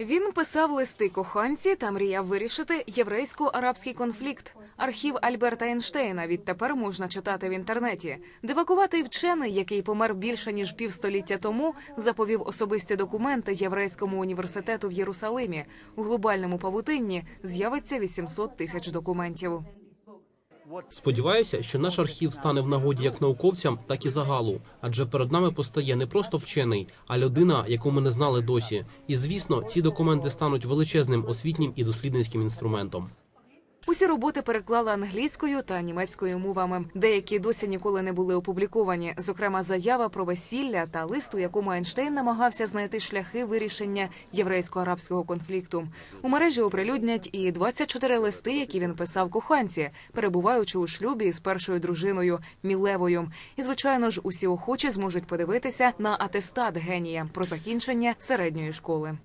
Він писав листи коханці та мріяв вирішити єврейсько-арабський конфлікт. Архів Альберта Ейнштейна відтепер можна читати в інтернеті. Дивакуватий вчений, який помер більше ніж півстоліття тому, заповів особисті документи Єврейському університету в Єрусалимі. У глобальному павутинні з'явиться 800 тисяч документів. Сподіваюся, що наш архів стане в нагоді як науковцям, так і загалу. Адже перед нами постає не просто вчений, а людина, яку ми не знали досі. І звісно, ці документи стануть величезним освітнім і дослідницьким інструментом. Усі роботи переклали англійською та німецькою мовами. Деякі досі ніколи не були опубліковані. Зокрема, заява про весілля та лист, у якому Ейнштейн намагався знайти шляхи вирішення єврейсько-арабського конфлікту. У мережі оприлюднять і 24 листи, які він писав коханці, перебуваючи у шлюбі з першою дружиною Мілевою. І звичайно ж, усі охочі зможуть подивитися на атестат генія про закінчення середньої школи.